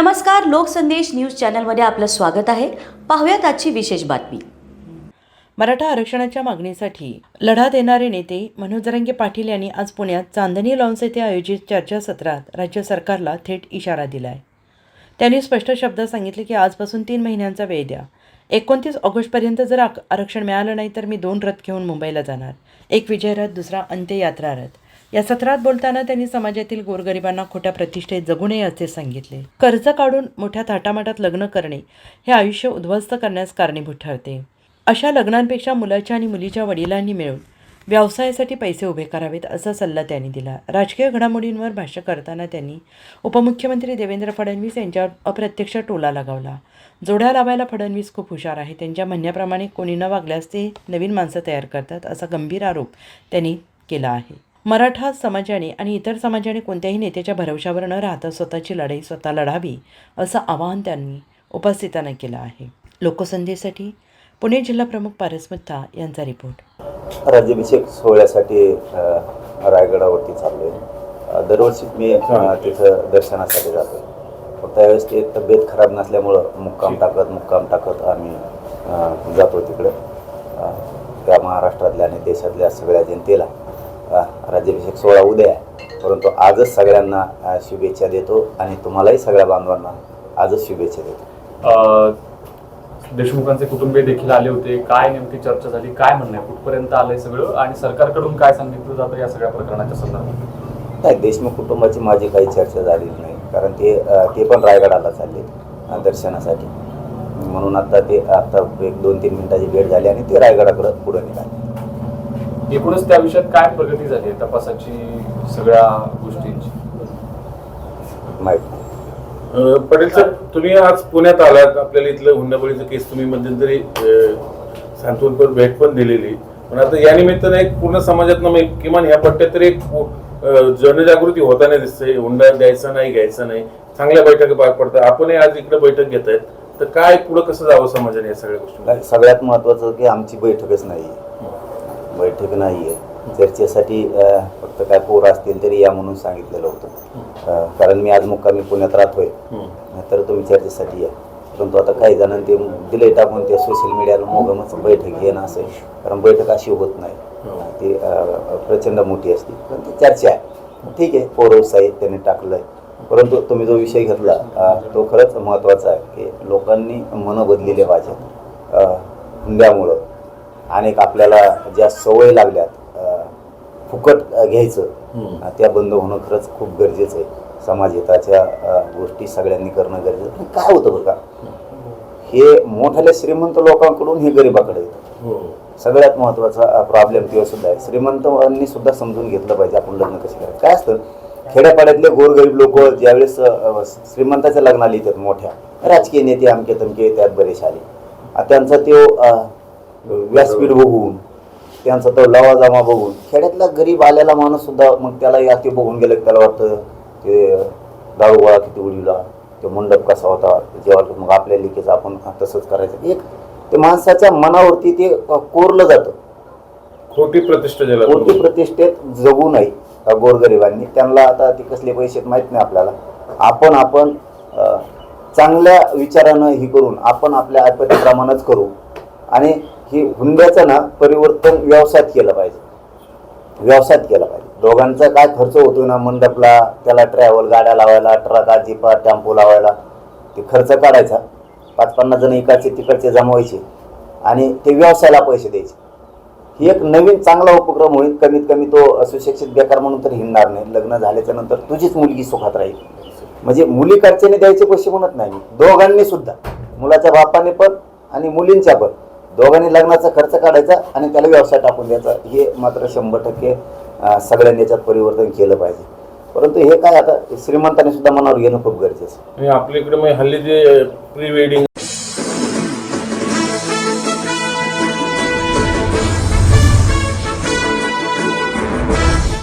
नमस्कार लोकसंदेश न्यूज चॅनलमध्ये आपलं स्वागत आहे. पाहूयात आजची विशेष बातमी. मराठा आरक्षणाच्या मागणीसाठी लढा देणारे नेते मनोज जरंगे पाटील यांनी आज पुण्यात चांदणी लॉन्स येथे आयोजित चर्चासत्रात राज्य सरकारला थेट इशारा दिला आहे त्यांनी स्पष्ट शब्दात सांगितले की आजपासून तीन महिन्यांचा वेळ द्या. एकोणतीस ऑगस्टपर्यंत जर आरक्षण मिळालं नाही तर मी दोन रथ घेऊन मुंबईला जाणार. एक विजय रथ दुसरा अंत्ययात्रा रथ. या सत्रात बोलताना त्यांनी समाजातील गोरगरिबांना खोट्या प्रतिष्ठेत जगू नये असे सांगितले. कर्ज काढून मोठ्या थाटामाटात लग्न करणे हे आयुष्य उद्ध्वस्त करण्यास कारणीभूत ठरते. अशा लग्नांपेक्षा मुलाच्या आणि मुलीच्या वडिलांनी मिळून व्यवसायासाठी पैसे उभे करावेत असा सल्ला त्यांनी दिला. राजकीय घडामोडींवर भाष्य करताना त्यांनी उपमुख्यमंत्री देवेंद्र फडणवीस यांच्यावर अप्रत्यक्ष टोला लगावला. जोड्या लावायला फडणवीस खूप हुशार आहे. त्यांच्या म्हणण्याप्रमाणे कोणी न वागल्यास ते नवीन माणसं तयार करतात असा गंभीर आरोप त्यांनी केला आहे. मराठा समाजाने आणि इतर समाजाने कोणत्याही नेत्याच्या भरवशावर न राहता स्वतःची लढाई स्वतः लढावी असं आवाहन त्यांनी उपस्थितांना केलं आहे. लोकसंदेसाठी पुणे जिल्हा प्रमुख पारस मुत्ता यांचा रिपोर्ट. राज्याभिषेक सोहळ्यासाठी रायगडावरती चाललो आहे दरवर्षी मी तिथं दर्शनासाठी जातो फक्त त्यावेळेस ते तब्येत खराब नसल्यामुळं मुक्काम टाकत मुक्काम टाकत आम्ही जातो तिकडं. त्या महाराष्ट्रातल्या आणि देशातल्या सगळ्या जनतेला राज्याभिषेक सोहळा उद्या आहे. परंतु आजच सगळ्यांना शुभेच्छा देतो आणि तुम्हालाही सगळ्या बांधवांना आजच शुभेच्छा देतो. देशमुखांचे कुटुंबीय देखील आले होते. काय नेमकी चर्चा झाली? काय म्हणणं आहे? कुठपर्यंत आलंय सगळं? आणि सरकारकडून काय सांगितलं जातं या सगळ्या प्रकरणाच्या संदर्भात? नाही देशमुख कुटुंबाची माझी काही चर्चा झालेली नाही. कारण ते ते पण रायगडाला चालले दर्शनासाठी. म्हणून आता ते आता एक दोन तीन मिनिटाची भेट झाली आणि ते रायगडाकडं पुढे निघाले. एकूणच त्या विषयात काय प्रगती झाली आहे तपासाची सगळ्या गोष्टींची? माहीत. पाटील साहेब तुम्ही आज पुण्यात आलात आपल्याला इथलं हुंडाबळीचं केस तुम्ही मध्यंतरी सांत्वनपर भेट पण दिलेली. पण आता या निमित्तानं एक पूर्ण समाजात मग किमान ह्या पट्ट्यात तरी एक जनजागृती होताना दिसते हुंडा द्यायचा नाही घ्यायचा नाही. चांगल्या बैठका पार पडतात. आपणही आज इकडे बैठक घेत आहेत तर काय पुढं कसं जावं समाजाने या सगळ्या गोष्टी सगळ्यात महत्त्वाचं की आमची बैठकच नाही. बैठक नाही आहे चर्चेसाठी फक्त काय पोरं असतील तरी या म्हणून सांगितलेलं होतं. कारण मी आज मुक्कामी पुण्यात राहतोय. तर तुम्ही चर्चेसाठी या. परंतु आता काही जणांनी ते दिले टाकून ते सोशल मीडियाला मोगमच बैठक घेणं असेल कारण बैठक अशी होत नाही. ती अ, प्रचंड मोठी असते. पण ती चर्चा आहे. ठीक आहे. पोरं साहित्याने टाकलं आहे परंतु तुम्ही जो विषय घेतला तो खरंच महत्त्वाचा आहे की लोकांनी मनं बदलेले पाहिजेत हुंड्यामुळं अनेक आपल्याला ज्या सवय लागल्यात फुकट घ्यायचं त्या बंद होणं खरंच खूप गरजेचं आहे. समाजहिताच्या अ, गोष्टी सगळ्यांनी करणं गरजेचं. काय होतं बरं का? हे मोठ्याल्या श्रीमंत लोकांकडून हे गरिबाकडे येतं. हो. सगळ्यात महत्त्वाचा प्रॉब्लेम किंवा सुद्धा आहे. श्रीमंतांनी सुद्धा समजून घेतलं पाहिजे आपण लग्न कसे करायचं. काय असतं? खेड्यापाड्यातले गोरगरीब लोक ज्यावेळेस श्रीमंताच्या लग्नाला येतात मोठ्या राजकीय नेते अमके तमके त्यात बरेच आले. त्यांचा तो व्यासपीठ बघून त्यांचा तो लवाजमा बघून. खेड्यातला गरीब आलेला माणूस सुद्धा मग त्याला या ते बघून गेलं की त्याला वाटतं ते दारू गोळा किती उडीला ते मंडप कसा होता जेव्हा मग आपल्या लिकेचं आपण तसंच करायचं. एक ते माणसाच्या मनावरती ते कोरलं जातं. खोटी प्रतिष्ठा म्हणतो. प्रतिष्ठेत जगू नये गोरगरिबांनी. त्यांना आता ते कसले पैसे माहीत नाही आपल्याला. आपण आपण चांगल्या विचारानं ही करून आपण आपल्या ऐपतीप्रमाणेच करू. आणि की हुंड्याचं ना परिवर्तन व्यवसायात केलं पाहिजे. व्यवसायात केलं पाहिजे. दोघांचा काय खर्च होतो ना मंडपला त्याला ट्रॅव्हल गाड्या लावायला ट्रका जिपा टेम्पो लावायला ते खर्च काढायचा. पाच पन्नास जण इकडचे तिकडचे जमवायचे आणि ते व्यवसायाला पैसे द्यायचे. ही एक नवीन चांगला उपक्रम होईल. कमीत कमी तो सुशिक्षित बेकार म्हणून तर हिंडणार नाही. लग्न झाल्याच्यानंतर तुझीच मुलगी सुखात राहील. म्हणजे मुली खर्चाने द्यायचे पैसे म्हणत नाही दोघांनी सुद्धा. मुलाच्या बापाने पण आणि मुलींच्या पण. दोघांनी लग्नाचा खर्च काढायचा आणि त्याला व्यवसाय टाकून द्यायचा. हे मात्र शंभर टक्के सगळ्यांनी याच्यात परिवर्तन केलं पाहिजे. परंतु हे काय आता श्रीमंतांनी सुद्धा मनावर घेणं खूप गरजेचं आपल्याकडे आपल्या इकडे हल्ली जे प्री वेडिंग